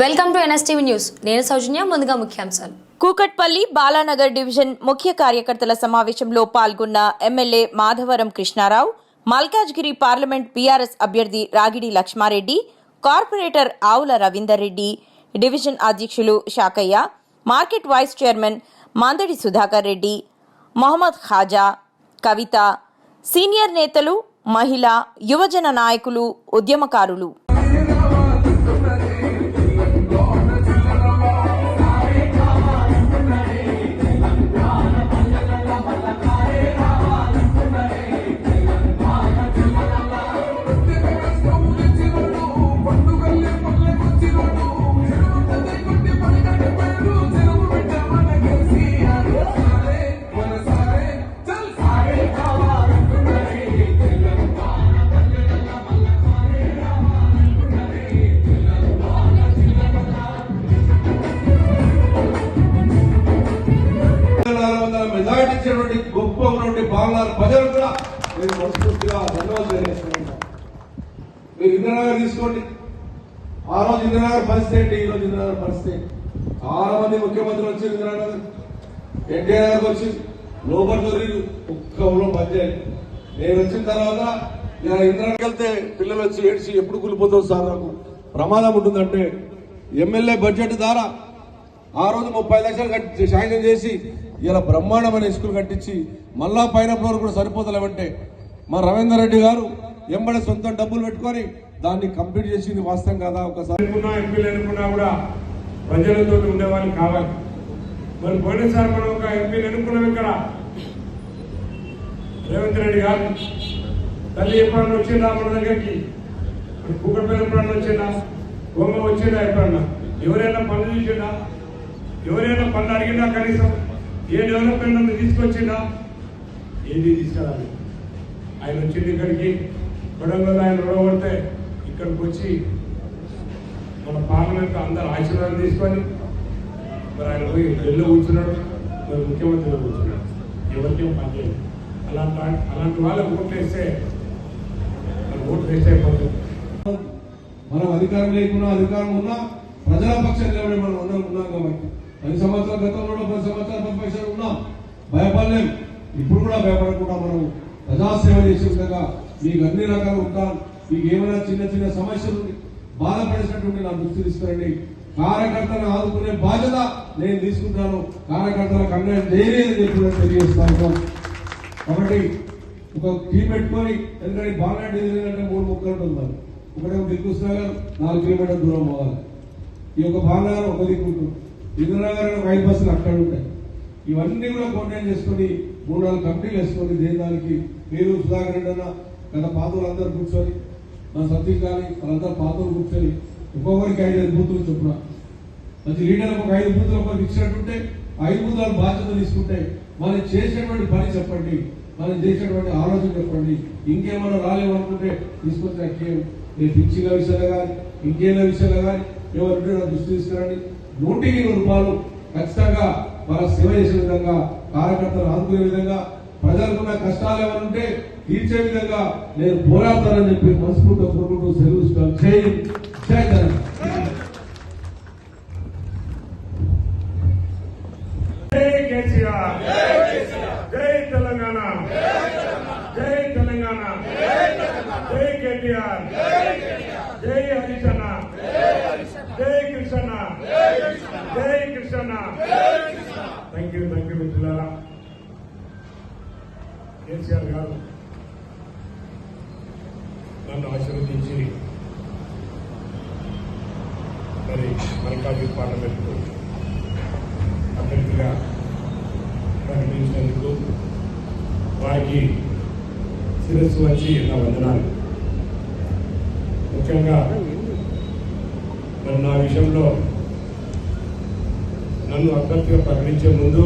Welcome to NSTV news. నేను సౌజన్య ముందుగా ముఖ్యాంశాలు. కూకట్పల్లి బాలానగర్ డివిజన్ ముఖ్య కార్యకర్తల సమావేశంలో పాల్గొన్న MLA Madhavaram Krishnarao Malkajgiri parliament BRS అభ్యర్థి రాగిడి లక్ష్మారెడ్డి కార్పొరేటర్ ఆవుల రవీందర్ రెడ్డి డివిజన్ అధ్యక్షులు Shakaiah market vice chairman Mandadi Sudhakar Reddy Mohammed Khaja Kavitha senior నేతలు మహిళ యువజన నాయకులు ఉద్యమకారులు. ప్రజలు కూడా నేను మనస్ఫూర్తిగా ధన్యవాదాలు తెలియజేస్తున్నాను. మీరు ఇంద్రనగర్ తీసుకోండి. ఆ రోజు ఇంద్రనగర్ పరిస్థితి ఏంటి? ఈ రోజు ఇంద్రనగర్ పరిస్థితి చాలా మంది ముఖ్యమంత్రులు వచ్చి ఇంద్రనగర్. ఎన్టీఆర్ గారికి వచ్చి లోపల దొరికి ఒక్క ఊళ్ళో పనిచేయాలి నేను వచ్చిన తర్వాత ఇలా ఇంద్రనగర్ వెళ్తే పిల్లలు వచ్చి ఏడ్చి ఎప్పుడు కూలిపోతావు సార్ నాకు ప్రమాదం ఉంటుందంటే ఎమ్మెల్యే బడ్జెట్ ద్వారా ఆ రోజు ముప్పై లక్షలు కట్టి శాంక్షన్ చేసి ఇలా బ్రహ్మాండమైన స్కూల్ కట్టించి మళ్ళా పైన ఫ్లోర్ కూడా సరిపోతలేమంటే మా రవీందర్ రెడ్డి గారు ఎంబడి సొంత డబ్బులు పెట్టుకొని దాన్ని కంప్లీట్ చేసింది వాస్తవం కదా ఒకసారి? ఎంపీలు అనుకున్నా కూడా ప్రజలతో ఉండేవాళ్ళు కావాలి. మరి పోయినసారి మనం ఒక ఎంపీని అనుకున్నాం ఇక్కడ. రేవంత్ రెడ్డి గారు తల్లి ఎప్పుడన్నా వచ్చిందా మన దగ్గరికి? కూకట్పల్లి ఎప్పుడన్నా వచ్చిందా? గోమ వచ్చిందా ఎప్పుడన్నా ఎవరైనా పనులు చూసిందా ఎవరైనా పనులు అడిగిందా కనీసం? ఏ డెవలప్మెంట్ ఉంది తీసుకొచ్చిందా ఏది తీసుకురాలి ఆయన వచ్చింది ఇక్కడికి. కొడంగల్ ఆయన రుణపడితే ఇక్కడికి వచ్చి మన పార్లమెంట్ అందరు ఆశీర్వాదం తీసుకొని మరి ఆయన పోయి ఢిల్లీలో కూర్చున్నాడు. మరి ముఖ్యమంత్రిలో కూర్చున్నాడు. ఎవరికేం పనిచేయదు అలాంటి అలాంటి వాళ్ళకి ఓట్లు వేస్తే మరి ఓట్లు వేస్తే మనం అధికారం లేకుండా అధికారం ఉన్నా ప్రజల పక్షం నిలబడి మనం అందరం ఉన్నాం కాబట్టి. పది సంవత్సరాల గతంలో కూడా పది సంవత్సరాలు ప్రతిపక్షాలు ఉన్నాం. భయపడలేం. ఇప్పుడు కూడా భయపడకుండా మనం ప్రజాసేవ చేసే విధంగా మీకు అన్ని రకాలు ఉంటాం. మీకు ఏమైనా చిన్న చిన్న సమస్యలు బాధపడేసినటువంటి నా దృష్టి తీసుకురండి. కార్యకర్తలను ఆదుకునే బాధ్యత నేను తీసుకుంటాను. కార్యకర్తలకు అన్యాయం చేయలేదని చెప్పి తెలియజేస్తాను కాబట్టి ఒక టీం పెట్టుకొని ఎందుకంటే బాలనాడు అంటే మూడు ముక్కలు ఉన్నారు ఒకటే దిల్కృష్ణ గారు నాలుగు కిలోమీటర్ దూరం పోవాలి. ఈ యొక్క బాలనగర్ ఒక దిక్కు ఉంటుంది. ఇంద్రనగర్ రైలు బస్సులు అక్కడ ఉంటాయి. ఇవన్నీ కూడా కోఆర్డినేట్ చేసుకొని మూడు నాలుగు కంపెనీలు వేసుకొని దేని దానికి మీరు సుధాకర్ రెడ్డి అన్న గత పాతలు అందరూ కూర్చొని మన సతీష్ కానీ వాళ్ళందరూ పాతలు కూర్చొని ఒక్కొక్కరికి ఐదు ఐదు బూతులు చొప్పున. మంచి లీడర్ ఒక ఐదు బూతులు ఒకరికి ఇచ్చినట్టుంటే ఐదు బూతులు బాధ్యత తీసుకుంటే మనం చేసేటువంటి పని చెప్పండి మనం చేసేటువంటి ఆలోచన చెప్పండి. ఇంకేమైనా రాలేమనుకుంటే తీసుకొచ్చిన నాకేం నేను పిచ్చిల విషయంలో కానీ ఇంకేళ్ళ విషయంలో కానీ ఎవరు దృష్టి తీసుకురండి. నూటికి రూపాయలు ఖచ్చితంగా మన సేవ చేసే విధంగా కార్యకర్తలు ఆదుకునే విధంగా ప్రజలకున్న కష్టాలు ఏమైనా ఉంటే తీర్చే విధంగా నేను పోరాడతానని చెప్పి మనస్ఫూర్తిగా కోరుకుంటూ సెలవు ఇస్తాను జై జై జై తెలంగాణ. జై తెలంగాణ. జై కేటీఆర్. జై హరిచన్న జై Krishna thank you thank you మిత్రులారా. కేసీఆర్ గారు నన్ను ఆశీర్వదించి మరి మల్కాజీ పార్లమెంట్ అభ్యర్థిగా ప్రకటించినందుకు వారికి శిరస్సు వచ్చి నా వందనాలు. ముఖ్యంగా మరి నా విషయంలో నన్ను అభ్యర్థిగా ప్రకటించే ముందు